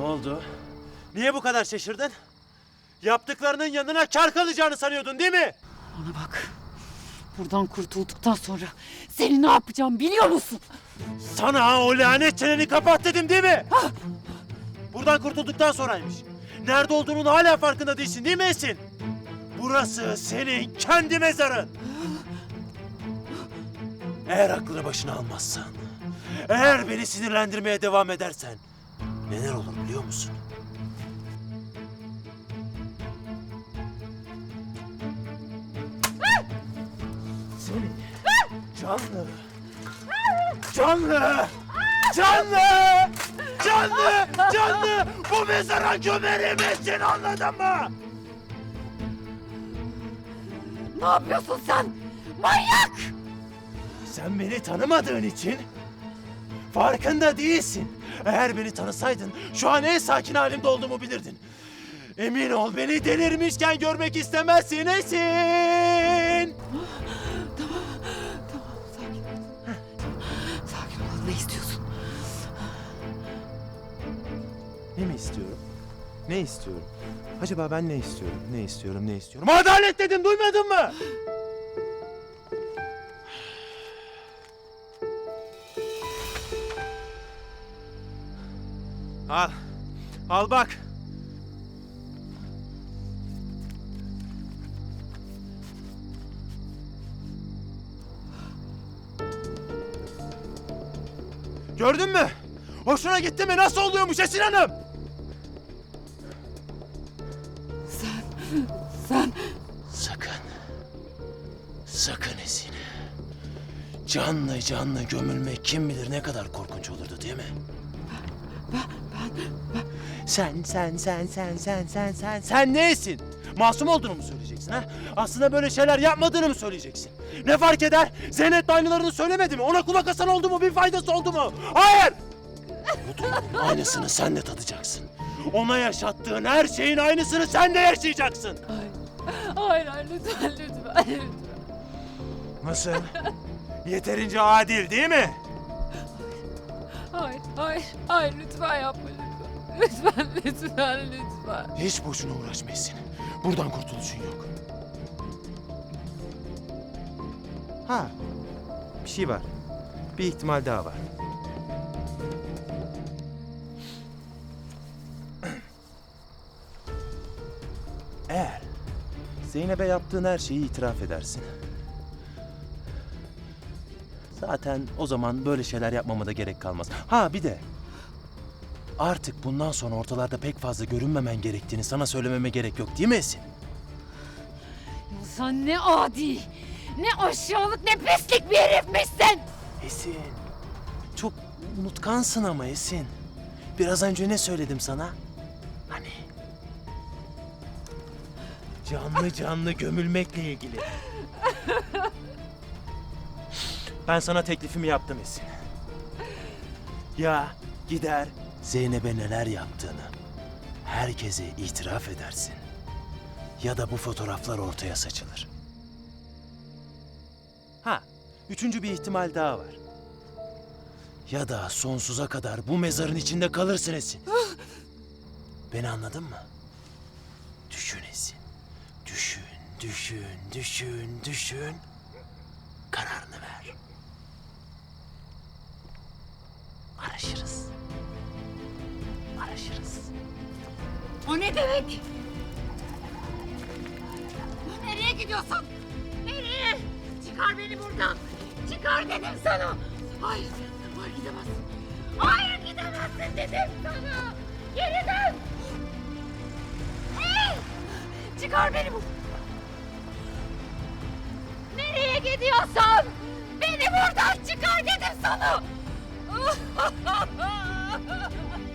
Ne oldu? Niye bu kadar şaşırdın? Yaptıklarının yanına kar kalacağını sanıyordun değil mi? Bana bak. Buradan kurtulduktan sonra seni ne yapacağım biliyor musun? Sana o lanet çeneni kapat dedim değil mi? Buradan kurtulduktan sonraymış. Nerede olduğunun hala farkında değilsin değil mi Esin? Burası senin kendi mezarın. Eğer aklını başına almazsan, eğer beni sinirlendirmeye devam edersen neler olur biliyor musun? Seni canlı, canlı, canlı, canlı, canlı bu mezara gömerim Esin anladın mı? Ne yapıyorsun sen? Manyak! Sen beni tanımadığın için farkında değilsin. Eğer beni tanısaydın şu an en sakin halimde olduğumu bilirdin. Emin ol beni delirmişken görmek istemezsin Esin. Tamam sakin ol. Sakin ol. Ne istiyorsun? Ne mi istiyorum? Ne istiyorum? Acaba ben ne istiyorum? Ne istiyorum? Ne istiyorum? Adalet dedim duymadın mı? Al. Al bak. Gördün mü? Hoşuna gitti mi? Nasıl oluyormuş Esin Hanım? Sen, sen Sakın. Sakın Esin. Canlı canlı gömülmek kim bilir ne kadar korkunç olurdu değil mi? ben, ben, Sen, sen, sen, sen, sen, sen, sen, sen neysin? Masum olduğunu mu söyleyeceksin ha? Aslında böyle şeyler yapmadığını mı söyleyeceksin? Ne fark eder? Zeynep aynılarını söylemedi mi? Ona kulak asan oldu mu? Bir faydası oldu mu? Hayır! Bu durumun aynısını sen de tadacaksın. Ona yaşattığın her şeyin aynısını sen de yaşayacaksın. Hayır. Hayır, hayır lütfen, lütfen, lütfen. Nasıl? Yeterince adil değil mi? Hayır, hayır, hayır lütfen yapma lütfen. Lütfen, lütfen, lütfen. Hiç boşuna uğraşma. Buradan kurtuluşun yok. Ha, bir şey var. Bir ihtimal daha var. Eğer Zeynep'e yaptığın her şeyi itiraf edersin. Zaten o zaman böyle şeyler yapmama da gerek kalmaz. Ha bir de Artık bundan sonra ortalarda pek fazla görünmemen gerektiğini sana söylememe gerek yok değil mi Esin? Ya sen ne adi, ne aşağılık, ne pislik bir herifmişsin. Esin. Çok unutkansın ama Esin. Biraz önce ne söyledim sana? Hani? Canlı canlı gömülmekle ilgili. Ben sana teklifimi yaptım Esin. Ya gider Zeynep'e neler yaptığını herkese itiraf edersin. Ya da bu fotoğraflar ortaya saçılır. Ha, üçüncü bir ihtimal daha var. Ya da sonsuza kadar bu mezarın içinde kalırsın Esin. Beni anladın mı? Düşün Esin. Düşün, düşün, düşün, düşün. Kararını ver. Araşırız. Araşırız. O ne demek? Nereye gidiyorsun? Nereye? Çıkar beni buradan. Çıkar dedim sana. Hayır, hayır gidemezsin. Hayır gidemezsin dedim sana. Geri dön. Hey! Çıkar beni buradan. Nereye gidiyorsun? Beni buradan çıkar dedim sana. Ha ha ha ha!